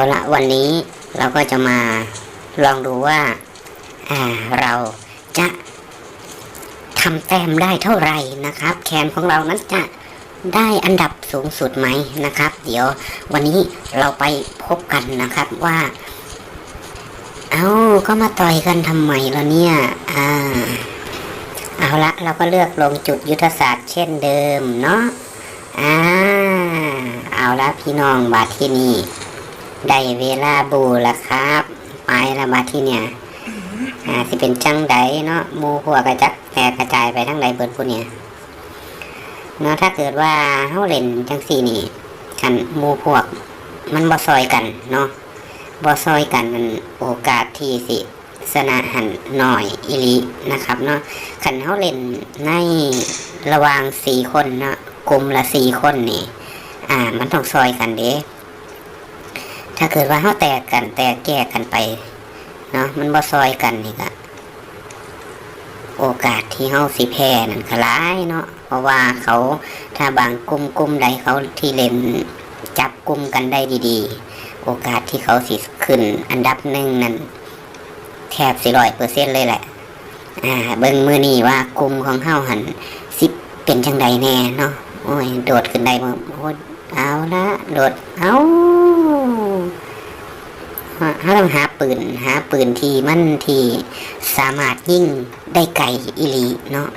าละวันนี้เราก็จะมาลองดูว่าาเราจะทำแต้มได้เท่าไหร่นะครับ แคนของเรานั้นจะได้อันดับสูงสุดไหมนะครับ เดี๋ยววันนี้เราไปพบกันนะครับว่า เอาก็มาต่อยกันทำไมล่ะเนี่ยอ่าเอาละเราก็เลือกลงจุดยุทธศาสตร์เช่นเดิมเนาะอ่าเอาละพี่น้องบาทที่นี่ ได้เวลาบูแล้วครับไปละบาทที่เนี่ยอ่าสิเป็นจังใดเนาะมูพวกกระจักแตกกระจายไปทั้งใดเบิดผู้เนี่ยเนาะถ้าเกิดว่าเฮาเล่นจังสี่นี่คันมูพวก มันบ่ซอยกันเนาะบ่ซอยกันมันโอกาสที่สิสนะหันหน่อยอิลินะครับเนาะคันเฮาเล่นในระหว่างสี่คนเนาะกลุ่มละสี่คนนี่ อ่า มันต้องซอยกันเด้ ถ้าเกิดว่าเฮาแตกกันแตกแยกกันไปเนาะมันบ่ซอยกันนี่ก็โอกาสที่เฮาสิแพ้นั่นก็หลายเนาะเพราะว่าเขาถ้าบางกลุ่มกลุ่มใดเขาที่เล่นจับกลุ่มกันได้ดีๆ โอกาสที่เขาสิขึ้น อันดับหนึ่งนั่นแทบสิร้อยเปอร์เซ็นเลยแหละ อ่า เบิ่งมือนี่ว่ากลุ่มของเฮาหันสิเป็นจังใดแน่เนาะโอ้ยโดดขึ้นได้บ่โอ้เอาละโดดเอา เราต้องหาปืนหาปืนที่มันที่สามารถยิงได้ไกลอิลีเนาะ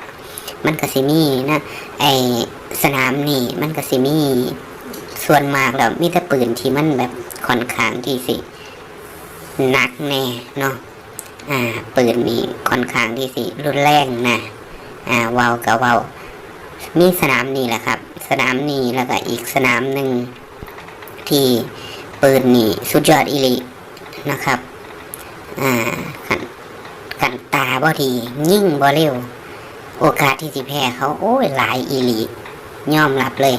มันก็สิมีนะไอสนามนี่มันก็สิมีส่วนมากแล้วมีแต่ปืนที่มันแบบค่อนข้างที่สิหนักแน่เนาะอ่าปืนนี่ค่อนข้างที่สิรุนแรงนะอ่าเวาวกับเวาวมีสนามนี่แหละครับ สนามนี่แล้วก็อีกสนามหนึ่งที่ปืนนี่สุดยอดอิลี นะครับอ่ากันกันตาบ่ดียิ่งบ่เร็ว โอกาสที่สิแพ้เขาโอ้ยหลายอีหลียอมรับเลย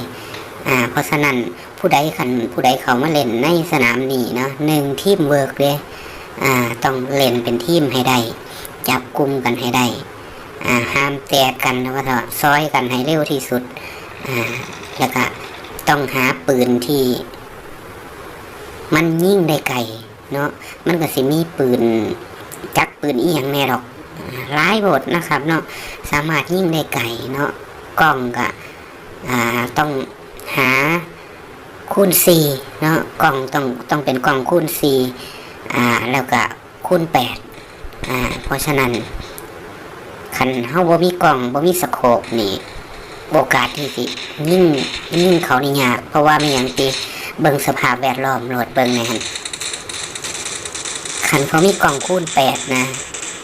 อ่า เพราะฉะนั้นผู้ใดขันผู้ใดเขามาเล่นในสนามนี้เนาะหนึ่งทีมเวิร์กเลยอ่า ต้องเล่นเป็นทีมให้ได้ จับกลุ่มกันให้ได้อ่าห้ามแตกกันแล้วก็ซอยกันให้เร็วที่สุดอ่าแล้วก็ต้องหาปืนที่ มันยิ่งได้ไกล เนาะมันก็สิมีปืนจักปืนอีหยังแน่หรอกร้ายบทนะครับเนาะสามารถยิงได้ไกลเนาะกล้องก็ต้องหาคูณสี่เนาะกล้องต้องต้องเป็นกล้องคูณสี่อ่าแล้วก็คูณแปดอ่าเพราะฉะนั้นคันเฮาบ่มีกล้องบ่มีสโคปนี่โอกาสที่สิยิ่งยิ่งเขานี่ยากเพราะว่าไม่อย่างตีเบิ่งสภาพแวดล้อมโหลดเบิ่งในหัน ขันเขามีกล่องคูณแปดนะ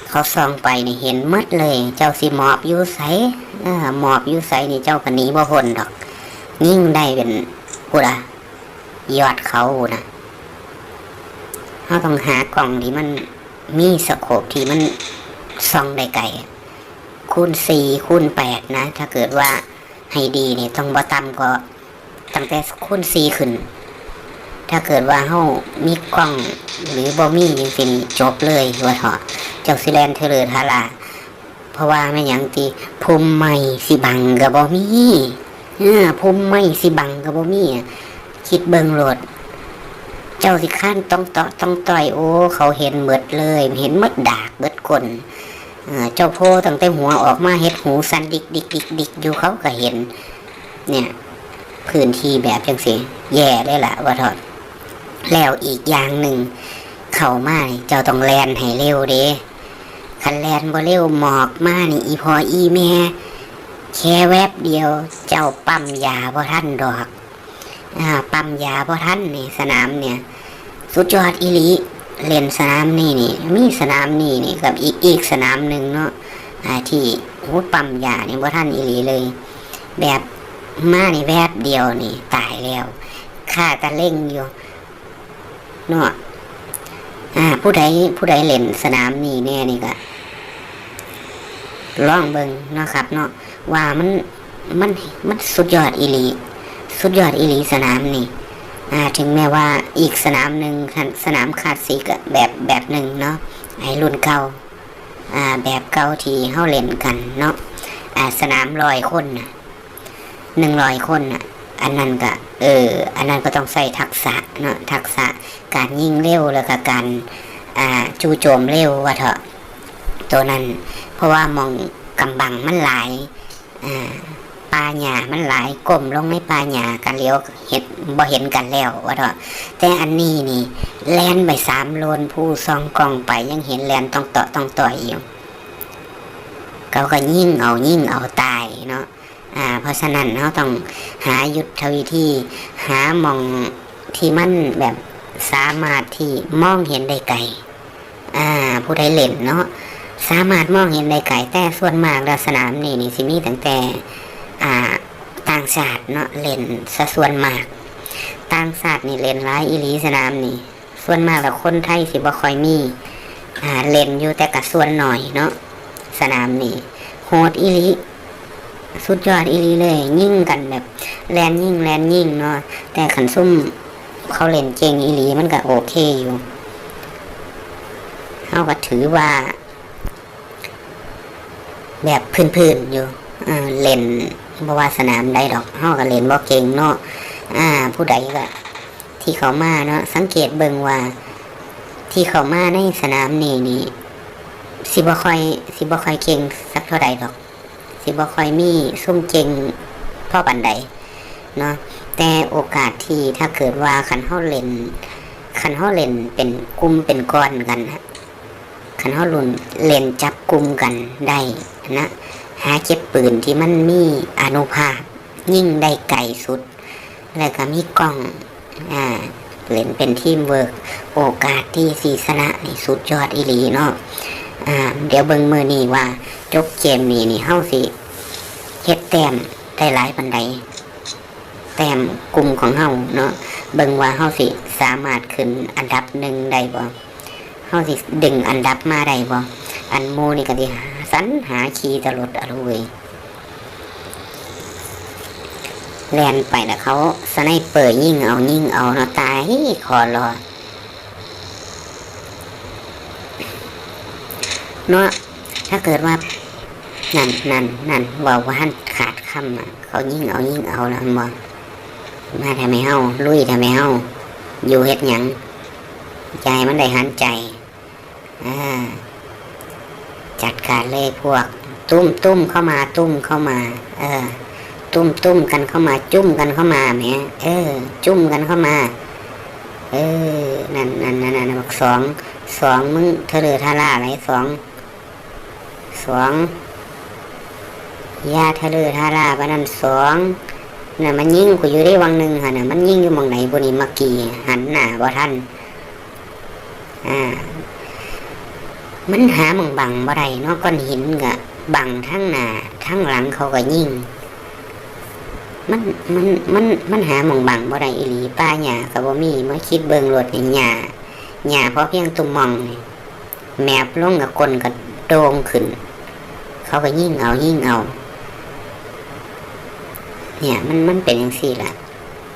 เขาส่องไปนี่เห็นหมดเลย เจ้าสิหมอบอยู่ใสหมอบอยู่ใสนี่เจ้ากันนี้บ่พ้นดอก ยิ่งได้เป็นพูดอะยอดเขานะเขาต้องหากล่องที่มันมีสโคปที่มันส่องได้ไกลคูณสี่คูณแปดนะ ถ้าเกิดว่าให้ดีเนี่ยต้องบ่ต่ำก็ตั้งแต่คูณสี่ขึ้น ถ้าเกิดว่าเฮามีกล้องหรือบ่มีจังซี่นี่จบเลยว่าเถาะเจ้าสิแลนเทเลอทาลาเพราะว่าแม่หยังตีภูมิใหม่สิบังก็บ่มีเออภูมิใหม่สิบังก็บ่มีอะคิดเบิ่งโลด เจ้าสิข้นต้องต่อต้องต่อยโอ้เขาเห็นเบิดเลย เห็นมดดากเบิดกลเออเจ้าโพตั้งแต่หัวออกมาเฮ็ดหูสันดิกดิกดิกดิกอยู่เขาก็เห็น เนี่ยพื้นที่แบบจังสิแย่เลยล่ะว่าเถอะ แล้วอีกอย่างหนึ่ง เข้ามานี่เจ้าต้องแลนให้เร็วเด้คันแลนบ่เร็วหมอกมานี่อีพออีแม่แค่แวบเดียว เจ้าปั๊มยาบ่ทันดอกอ่าปั๊มยาบ่ทันนี่สนามเนี่ย สุดยอดอีหลีเล่นสนามนี่นี่ มีสนามนี่นี่กับอีกอีกสนามหนึ่งเนาะที่โอ้ปั๊มยานี่บ่ทันอีหลีเลย แบบมานี่แวบเดียวนี่ ตายแล้วค่าตะเล่งอยู่ เนาะอ่า ผู้ใดผู้ใดเล่นสนามนี่แน่นี่ก็ลองเบิงเนาะครับ เนาะว่ามันมันมันสุดยอดอีหลี สุดยอดอีหลีสนามนี่ อ่า ถึงแม้ว่าอีกสนามหนึ่งสนามคาสสิกอะแบบแบบหนึ่งเนาะไอรุ่นเก่าอ่า แบบเก่าที่เฮาเล่นกันเนาะอ่าสนามลอยคนน่ะหนึ่งลอยคนน่ะ อันนั้นก็เออ อันนั้นก็ต้องใส่ทักษะเนาะทักษะการยิงเร็วแล้วก็การอ่าจู่โจมเร็วว่าเถอะตัวนั้น เพราะว่ามองกำบังมันหลายอ่าปลาหยามันหลายก้มลงในปลาหยากันเลี้ยวเห็ดบ่เห็นกันแล้วว่าเถอะแต่อันนี้นี่แลนไปสามโลนผู้ซองกองไปยังเห็นแลนต้องต่อต้องต่อยอยู่เขาก็ยิ่งเอายิ่งเอาตายเนาะ อ่าเพราะฉะนั้นเราต้องหายุทธวิธี หามองที่มันแบบสามารถที่มองเห็นได้ไกลอ่า ผู้ใดเล่นเนาะสามารถมองเห็นได้ไกลแต่ส่วนมากล้วสนามนี่นี่สิมีตั้งแต่อ่าต่างชาติเนาะเล่นซะส่วนมาก ต่างชาตินี่เล่นร้ายอีหลีสนามนี่ ส่วนมากแล้วคนไทยสิบ่ค่อยมีอ่าเล่นอยู่แต่กับส่วนหน่อยเนาะสนามนี่โหดอีหลี สุดยอดอีลีเลย ยิ่งกันแบบแลนยิ่งแลนยิ่งเนาะแต่ขันซุ่มเขาเล่นเก่งอีลีมันก็โอเคอยู่เขาก็ถือว่า แบบพื้นๆอยู่อ่าเล่นบ่ว่าสนามใดดอกเขาก็เล่นบ่เก่งเนาะอ่า ผู้ใดก็ที่เขามาเนาะสังเกตเบิ่งว่า ที่เขามาในสนามนี่นี่สิบ่ค่อย สิบ่ค่อยเก่งสักเท่าใดดอก สิบ่ค่อยมีซุ่มเก่งพ่อปันใดเนาะแต่โอกาสที่ถ้าเกิดว่าคันเฮาเล่นคันเฮาเล่นเป็นกลุ่มเป็นก้อนกันนะคันเฮาลุ่นเล่นจับกลุ่มกันได้นะหาเก็บปืนที่มันมีอนุภาพ ยิ่งได้ไกลสุด แล้วก็มีกล้องอ่าเล่นเป็นทีมเวิร์กโอกาสที่สีสนะนี่สุดยอดอีหลีเนาะ อ่าเดี๋ยวเบิ่งมือนี่ว่าจบเกมนี้นี่เฮาสิเฮ็ดแต้มได้หลายปันใดแต้มกลุ่มของเฮาเนาะเบิ่งว่าเฮาสิสามารถขึ้นอันดับหนึ่งได้บ่เฮาสิดึงอันดับมาได้บ่อันโมนี่ก็สิหาสรรหาคีย์ตลอดอะลุยแลนไปแล้วเขาสไนเปอร์ยิ่งเอายิ่งเอาเนาะตายขอรอ เนาะถ้าเกิดว่านั่นนั่นนั่นบอกว่าท่านขาดคำอะเขายิ่งเอายิ่งเอาแล้วบอกมาทำไมเฮาลุยทำไมเฮาอยู่เฮ็ดหยังใจมันได้หันใจอ่าจัดการเลยพวก ตุ้มตุ้มเข้ามาตุ้มเข้ามา เออ ตุ้มตุ้มกันเข้ามาจุ่มกันเข้ามาแหมเออ จุ่มกันเข้ามา เออนั่นนั่นนั่นนั่นบอกสองสองมึงเธอเดือทาร่าอะไรสอง สองยาทะเลทาราปานนั้นสองน่ะมันยิ่งกูอยู่ได้วังหนึ่งฮะน่ะมันยิ่งอยู่มองไหนบุนีมื่อกี้หันหน้าบ่ท่านอ่า มันหามองบังบ่ได้เนอกก้อนหินกะบังทั้งหน้าทั้งหลังเขาก็ยิ่งมันมันมันมันหาหมองบังบ่ได้อีหลีป้าหญ้าก็บ่มีเมื่อคิดเบิ่งรถนี่หญ้าหญ้าเพราะเพียงตุ่มมองแมบลงกับกลนก็โด่งขึ้น เขาก็ยิ่งเอายิ่งเอา เนี่ย มันมันเป็นอย่างสี่แหละ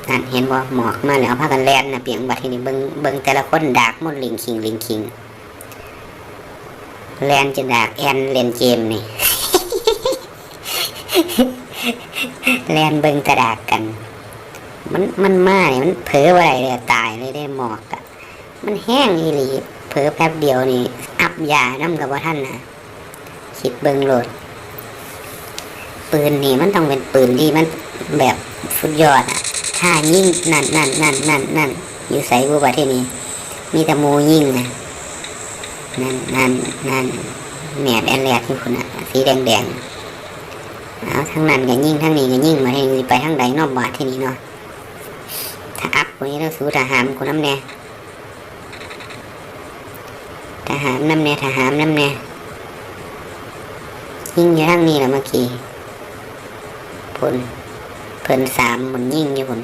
นั่นเห็นว่าหมอกมาแล้วพากันแล่นนะเปียงบัดทีนี้เบิงเบิงแต่ละคนดากมดลิงคิงลิงคิงแลนจะดากแอนเล่นเกมนี่แลนเบิงกระดากกัน มันมันมาเนี่ยมันเผลออะไรเลยตายเลยได้หมอกอะมันแห้งอีหลีเผลอแป๊บเดียวนี่ อับยาน้ำกับว่าท่านนะ คิดเบิงโหลด ปืนนี่มันต้องเป็นปืนที่มันแบบสุดยอดอะถ้ายิ่งนั่นนั่นนั่นนั่นนั่นอยู่ใส่บัวที่นี่มีแต่โมยิ่งนะนั่นนั่นนั่นแหนบแอนแลดที่คุณอะสีแดงแดงเอาทั้งนั้นก็ยิ่งทั้งนี้ก็ยิ่งมาที่นี่ไปทั้งใดนอกบาทที่นี่เนาะถ้าอัพคนนี้เราสู้ทหารคนน้ำแน่ทหารน้ำแน่ทหารน้ำแน่ ยิ่งอยู่ทั้งนี้แหละเมื่อกี้ผลเพิ่นสามมันยิ่งอยู่ผล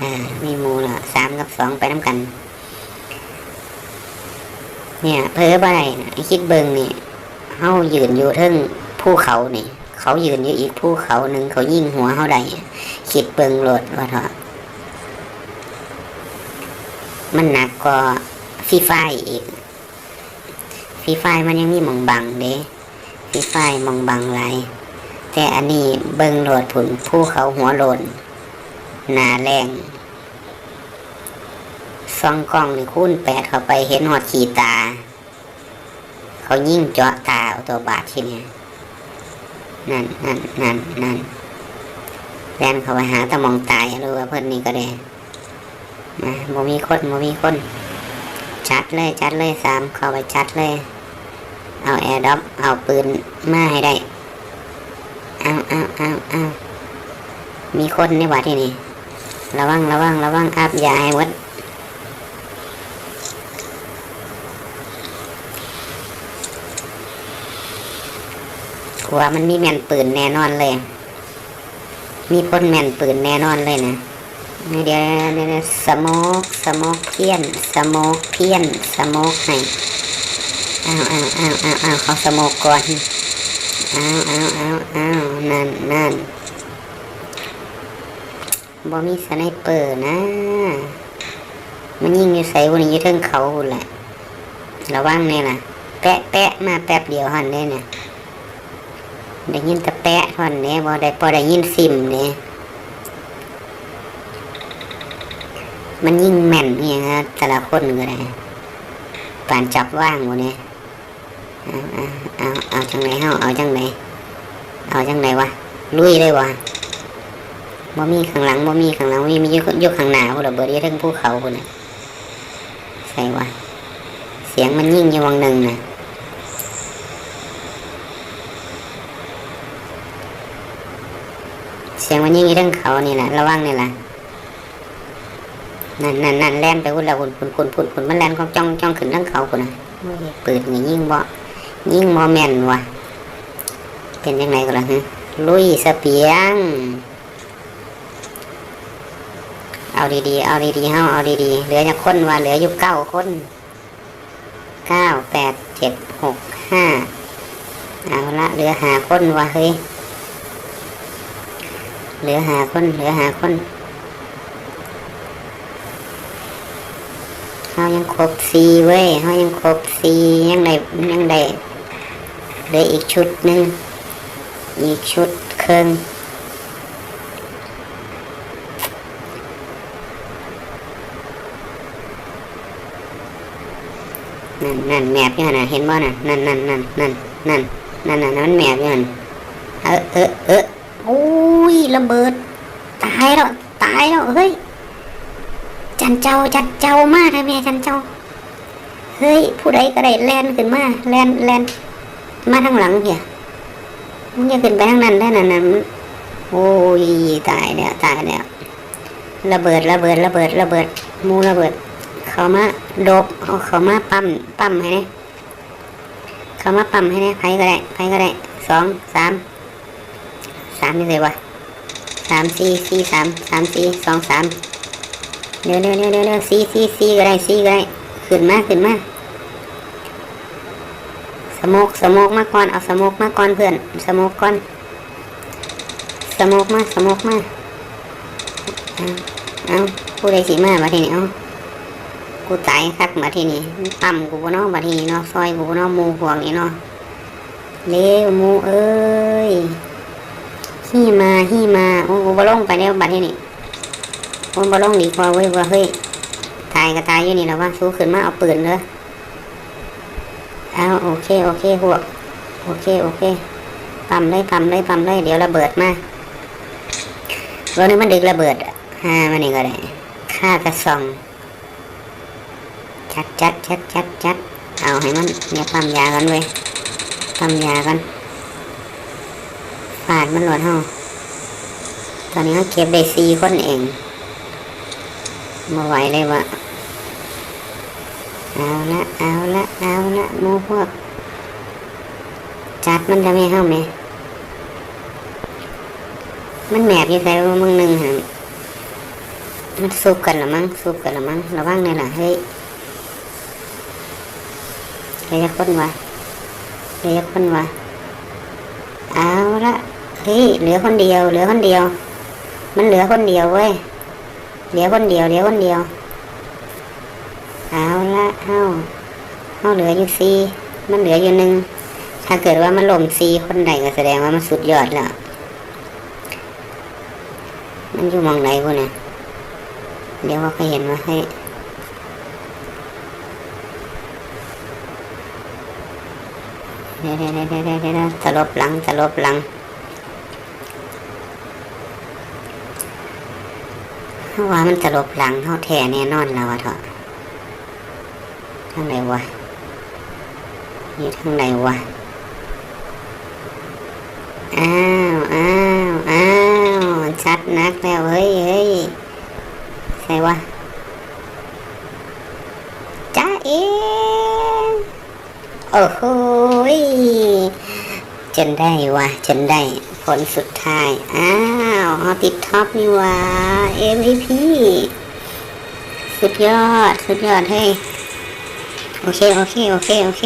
อ่ามีมูละสามกับสองไปน้ำกัน เนี่ยเพอบ่ได้นะคิดเบิงนี่เฮายืนอยู่เทิงภูเขานี่ เขายืนอยู่อีกภูเขาหนึ่งเขายิ่งหัวเฮาได้คิดเบิงโหลดว่าเถอะมันหนักกว่าฟีไฟอีกฟีไฟมันยังมีหมองบังเด้ ฟรีไฟมองบังหลายแต่อันนี้เบิงโหลดผุนผู้เขาหัวโลนหนาแรงซองกล้องนี่คูณแปดเข้าไปเห็นหอดขีตา เขายิ่งเจาะตาเอาตัวบาดที่เนี่ยนั่นนั่นนั่นนั่นแลนเขาไปหาตะมองตายรือว่าเพื่อนนี่ก็ได้นะบ่มีคนบ่มีคนจัดเลยจัดเลยสามเข้าไปจัดเลย เอาแอร์ด็อป เอาปืนมาให้ได้เอาเอาเอาเอามีคนในวัดที่นี่ระวังระวังระวังอับยาให้หมดกลัวมันมีแม่นปืนแน่นอนเลย มีคนแม่นปืนแน่นอนเลยนะเดี๋ยวเดี๋ยวเดี๋ยวสโมกสโมกเพี้ยนสโมกเพี้ยนสโมกให้ อ้าวอ้าวอ้าวอ้าวอ้าวเขาสโมกก่อนอ้าวอ้าวอ้าวอ้าวนั่นนั่นบ่มีสไนเปอร์นะ มันยิงอยู่ใส่วันนี้ยู่เทิงเขาหุ่นแหละระวังเนี่ยล่ะแปะแปะมาแป๊บเดียวหันได้เนี่ยได้ยินแต่แปะหันเนี่ยบ่ได้พอได้ยินซิมเนี่ยมันยิ่งแม่นเนี่ยฮะแต่ละคนก็ได้ปานจับว่างหมดเนี่ย เอาเอาจังไหนเฮาเอาจังไหนเอาจังไหนวะลุยเลยวะบ่มีข้างหลังบ่มีข้างหลังบ่มีมีอยู่อยู่ข้างหน้าพุ่นละเบิดอยู่เทั้งภูเขาพุ่นน่ะใส่วะเสียงมันยิ่งอยู่วังหนึ่งน่ะเสียงมันยิ่งอยู่เทั้งเขานี่แหละระวังนี่แหละนั่นนั่นนั่นแล่นไปพุ่นล้วพุ่นพุ่นพุ่นพุ่นพุ่นมันแล่นก็จ้องจ้องขึ้นทั้งเขาพุ่นนะโอ้ยปืนนี่ยิ่งบ่ ยิ่งบ่แมนว่ะเป็นยังไงก็ล่ะฮะลุยสเปียง เอาดีๆ เอาดีๆเฮาเอาดีๆ เหลือจะคนว่าเหลืออยู่เก้าคนเก้าแปดเจ็ดหกห้าเอาละเหลือหาคนว่ะเฮ้ยเหลือหาคนเหลือหาคนเขายังครบสีเว้ยเขายังครบสียังได้ยังได้ หลืออีกชุดหนึ่ง อีกชุดเครื่องนั่นนั่นแมบอยู่หั่นน่ะเห็นบ่น่ะนั่นนั่นนั่นนั่นนั่นนั่นน่ะนั่นแมบอยู่หั่นเออเออเออโอ้ยระเบิด ตายแล้วตายแล้วเฮ้ยจันเจ้าจันเจ้ามากเลยแม่จันเจ้า เฮ้ย ผู้ใดก็ได้แลนขึ้นมาแลนแลน มาทางหลังเพียมันจะขึ้นไปทางนั้นได้น่ะนะมันโอ้ยตายแล้วตายแล้วระเบิดระเบิดระเบิดระเบิดมูระเบิด เขามาโดบเอาเขามาปั๊มปั๊มให้เนี่ยเขามาปั๊มให้เนี่ยไผก็ได้ไผก็ได้สองสามสามนี่เลยวะสามสี่สี่สามสามสี่สองสามเร็วเร็วเร็วเร็วเร็วซีซีซีก็ได้ซีก็ได้ขึ้นมาขึ้นมา โมกสโมกมาก่อน เอาสโมกมาก่อนเพื่อน สโมกก่อน สโมกมา สโมกมา เอาผู้ใดสีมามาทีนี้เอากูตายคักมาทีนี้ปั๊มกูบ่เนาะมาทีนี้เนาะ ซอยกูบ่เนาะหมูห่วงนี่เนาะเร็วหมูเอ้ยฮี่มาฮี่มา โอ้กูบ่ลงไปแล้วบัดทีนี้มันบ่ลงดีกว่าเว้ยว่าเฮ้ย ตายก็ตายอยู่นี่แล้วว่าสู้ขึ้นมาเอาปืนเลย อาโอเคโอเคพวโอเคโอเคปั๊มเลยปั๊มเลยปั๊มเลยเดี๋ยวระเบิดมาวันนี้มันดึกระเบิดอะฮ่ามันนี่ก็ได้ฆ่ากระซองจัดจัดจัดจัดจัดเอาให้มันเนี่ยปั๊มยากันเว้ยปั๊มยากันฟาดมันหลวดห้องตอนนี้เขาเก็บได้สี่คนเองมาไหวเลยวะ เอาละเอาละเอาละหมูพวก จัดมันจะไม่เข้าไหมมันแหนบอยังไงว่ามึงหนึ่งฮะมันซุบกันละมั้งซุบกันละมั้งระวังเนี่ยล่ะเฮ้ยเรียกคนวะเรียกคนวะเอาละเฮ้ยเหลือคนเดียว เหลือคนเดียว มันเหลือคนเดียวเว้ยเหลือคนเดียวเหลือคนเดียวเอาล เฮาเฮาเหลืออยู่สี่มันเหลืออยู่หนึ่งถ้าเกิดว่ามันล่มซีคนใดก็แสดงว่ามันสุดยอดแล้วมันอยู่มองไหนพวกเนี่ยเดี๋ยวว่าเขาเห็นว่าให้เดี๋ยวเดี๋ยวเดี๋ยวเดี๋ยวเดี๋ยวตลบหลังตลบหลังเพราว่ามันตลบหลังเขาแท้แน่นอนแล้วอะเถอะางไหนวะอยู่ทางไหนวะ อ้าวอ้าวอ้าวชัดนักแล้วเฮ้ยเฮ้ยใครวะจ้าเอโอ้โหจนได้วะจนได้ผลสุดท้าย อ้าวเขาติดท็อปนี่วะ MVP สุดยอด สุดยอดเฮ้ย โอเคโอเคโอเคโอเค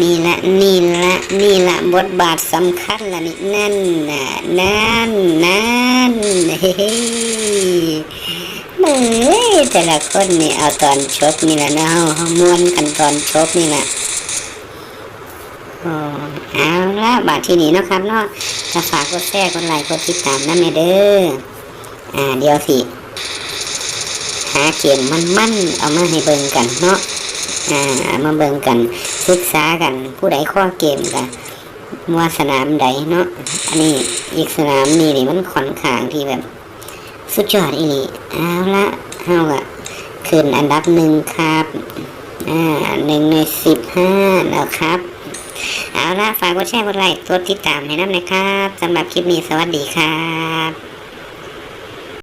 นี่ละนี่ละนี่ละบทบาทสำคัญละนี่นั่นน่ะนั่นนั่นเฮ้ยเฮ้ยแต่ละคนนี่เอาตอนชกนี่แหละเนาะม้วนกันตอนชกนี่แหละโอ้เอาละบาทที่นี่นะครับเนาะถ้าฝากกดแชร์กดไลค์กดติดตามนะแม่เด้ออ่าเดี๋ยวสิ หาเกมมันๆเอามาให้เบิ่งกันเนาะอ่ามาเบิ่งกันศึกษากันผู้ใดข้อเกมกันว่าสนามใดเนาะอันนี้อีกสนามนี่นี่มันค่อนข้างที่แบบ สุดยอดอีหลีเอาละเฮาอะขึ้นอันดับหนึ่งครับ อ่าหนึ่งในสิบห้าแล้วครับ เอาละฝากกดแชร์กดไลค์กดติดตามให้น้ำเลยครับสำหรับคลิปนี้สวัสดีครับ